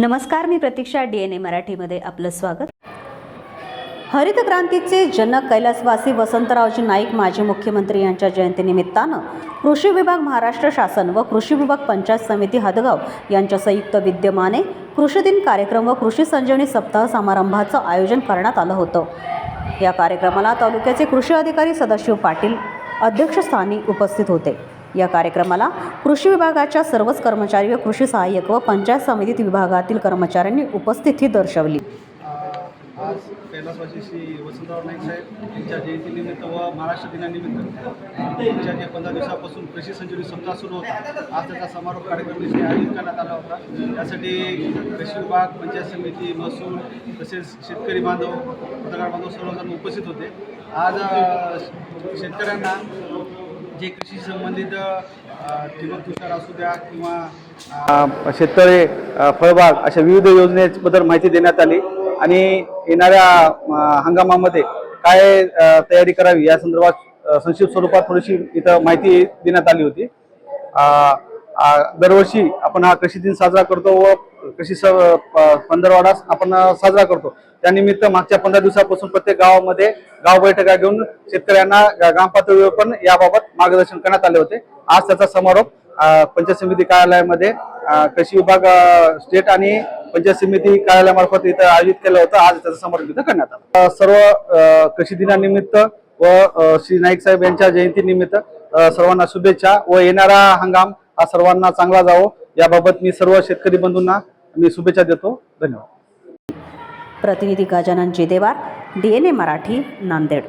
नमस्कार मी प्रतीक्षा D N ए मराठीमध्ये आपलं स्वागत. हरित क्रांतीचे जनक कैलासवासी वसंतरावजी नाईक माजी मुख्यमंत्री यांच्या जयंतीनिमित्तानं कृषी विभाग महाराष्ट्र शासन व कृषी विभाग पंचायत समिती हदगाव यांच्या संयुक्त विद्यमाने कृषी दिन कार्यक्रम व कृषी संजीवनी सप्ताह समारंभाचं आयोजन करण्यात आलं होतं. या कार्यक्रमाला तालुक्याचे कृषी अधिकारी सदाशिव पाटील अध्यक्षस्थानी उपस्थित होते. या कार्यक्रमाला कृषी विभागाच्या सर्वच कर्मचारी व कृषी सहाय्यक व पंचायत समिती विभागातील कर्मचाऱ्यांनी उपस्थिती दर्शवली. आज कैलासवासी श्री वसंतराव नाईक साहेब यांच्या जयंतीनिमित्त व महाराष्ट्र दिनानिमित्त त्यांच्या जे पंधरा दिवसापासून कृषी संजीवनी सप्ताह सुरू होता. आज त्याचा समारोप कार्यक्रम इथे आयोजित करण्यात आला होता. त्यासाठी कृषी विभाग पंचायत समिती महसूल तसेच शेतकरी बांधव पत्रकार बांधव सर्वजण उपस्थित होते. आज शेतकऱ्यांना जे कृषी संबंधित ठिबक तुषार असू द्या किंवा शेतकरी फळबाग अशा विविध योजनेबद्दल माहिती देण्यात आली आणि येणाऱ्या हंगामामध्ये काय तयारी करावी या संदर्भात संक्षिप्त स्वरूपात थोडीशी इथं माहिती देण्यात आली होती. दरवर्षी आपण हा कृषी दिन साजरा करतो व कृषी स प- पंधरवाडा आपण साजरा करतो. त्यानिमित्त मागच्या पंधरा दिवसापासून प्रत्येक गावामध्ये गाव बैठका घेऊन शेतकऱ्यांना ग्रामपातळीवर पण याबाबत मार्गदर्शन करण्यात आले होते. आज त्याचा समारोप पंचायत समिती कार्यालयामध्ये कृषी विभाग स्टेट आणि पंचायत समिती कार्यालयामार्फत इथं आयोजित केलं होतं. आज त्याचा समारोप इथं करण्यात आला. सर्व कृषी दिनानिमित्त व श्री नाईक साहेब यांच्या जयंतीनिमित्त सर्वांना शुभेच्छा व येणारा हंगाम हा सर्वांना चांगला जावो. याबाबत मी सर्व शेतकरी बंधूंना मी शुभेच्छा देतो. धन्यवाद. प्रतिनिधी Gajanan Jidewar D N A Marathi Nanded.